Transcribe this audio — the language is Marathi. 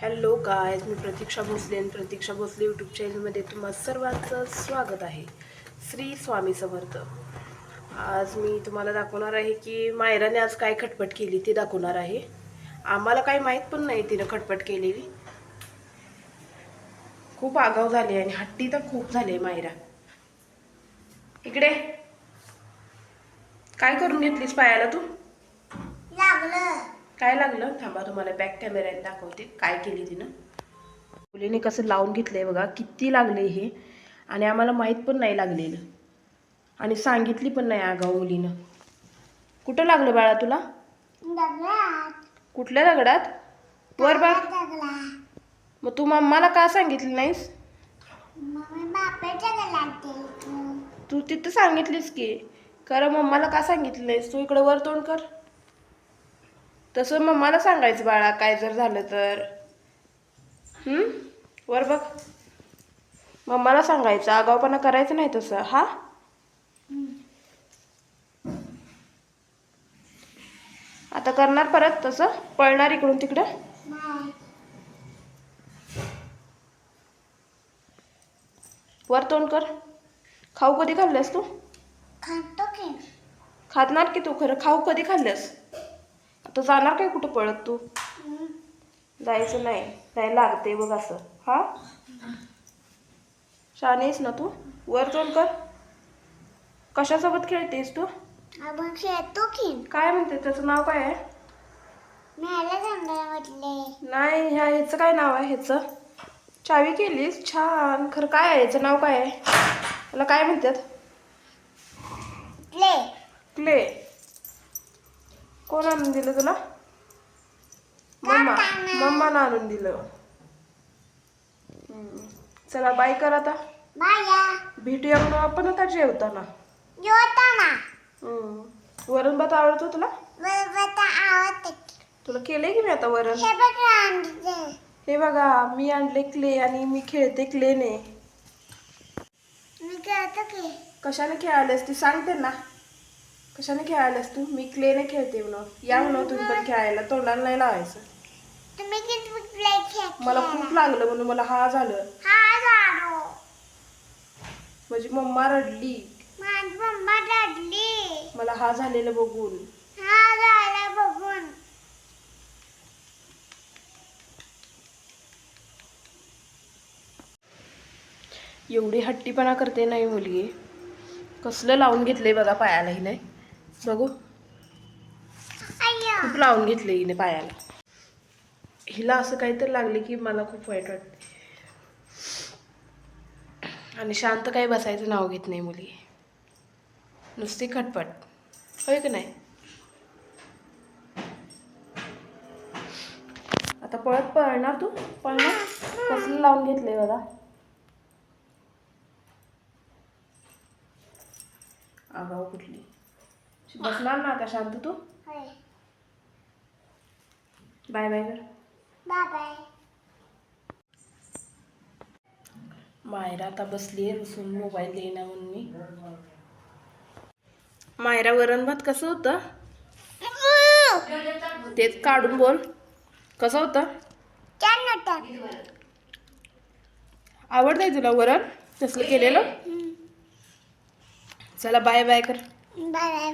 हॅलो गायज मी प्रतीक्षा भोसले आणि प्रतीक्षा भोसले यूट्यूब चॅनलमध्ये तुम्हा सर्वांचं स्वागत आहे. श्री स्वामी समर्थ. आज मी तुम्हाला दाखवणार आहे की मायराने आज काय खटपट केली ते दाखवणार आहे. आम्हाला काही माहीत पण नाही तिनं खटपट केलेली. खूप आगाव झाली आणि हट्टी तर खूप झाली मायरा. इकडे. काय करून घेतलीस पायाला तू? लागलं. काय लागलं? थांबा तुम्हाला बॅक कॅमेऱ्याने दाखवते. काय केली तिनं? मुलीने कसं लावून घेतलं आहे बघा किती लागले हे. आणि आम्हाला माहीत पण नाही लागलेलं. आणि सांगितली पण नाही आगाऊ मुलीनं. कुठं लागलं बाळा तुला? कुठल्या दगडात? वर बा मग तू मम्माला का सांगितली नाहीस? तू तिथं सांगितलीस की. खरं मम्माला का सांगितलं नाहीस? तू इकडं वर तोंड कर. तसं मम्माला सांगायचं बाळा काय जर झालं तर. हम्म? वर बघ. मम्माला सांगायचं आगाऊपणा करायचं नाही तसं हा? आता करणार परत तसं? पळणार इकडून तिकडं? वर तोंड कर. खाऊ कधी खाल्ल्यास तू? खातो की. खाणार की तू खरं? खाऊ कधी खाल्ल्यास आता जाणार काय कुठं पळत तू. जायचं नाही. नाही लागते बघ असं. हा? शानेस ना तू? वर तोंड कर. कशासोबत खेळतेस तू? आपण खेळतो की. काय म्हणते? त्याचं नाव काय आहे? मला सांगायला म्हटले. नाही ह्या ह्याचं काय नाव आहे? ह्याचं? चावी केलीस? छान. खरं काय आहे? ह्याचं नाव काय आहे? त्याला काय म्हणतात? Play clay. कोण आणून दिलं तुला? मम्मा. मम्मानं आणून दिलं. चला बाय कर आता. भेटूया म्हणून आपण आता जेवताना. वरण भात आवडतो तुला? तुला केलंय की मी आता वरण? हे बघ हे मी आणले क्ले आणि मी खेळते क्लेने. कशाने खेळायलास ती सांगते ना कशाने खेळायलास तू? मी क्लेने खेळते म्हणून. या म्हणून तुम्ही पण खेळायला तोंडाला नाही लावायचं. तुम्ही किती प्ले खेळ मला खूप लागलं म्हणून मला हा झालं. हा झालो. माझी मम्मा रडली. माझी मम्मा रडली. मला हा झालेलं बघून. हा झाला बघून. एवढी हट्टीपणा करते नाही मुलगी. कसलं लावून घेतलंय बघा पायाला हिने. बघू. खूप लावून घेतले हिने पायाला. हिला असं काहीतरी लागले की मला खूप वाईट वाटते. आणि शांत काही बसायचं नाव घेत नाही मुली. नुसती खटपट. होय की नाही? आता पळत पळणार तू? पळणार? कसलं लावून घेतलंय बघा. आगाऊ कुठली? बसणार ना आता शांत तू? होय. बाय बाय कर. बाय बाय मायरा आता बसली आहे बसून मोबाईल देईना म्हणून मी. मायरा वरण भात कसं होतं? तेच काढून बोल. कसं होतं? आवडतंय तुला वरण? तसलं केलेलं? चला बाय बाय कर. Bye bye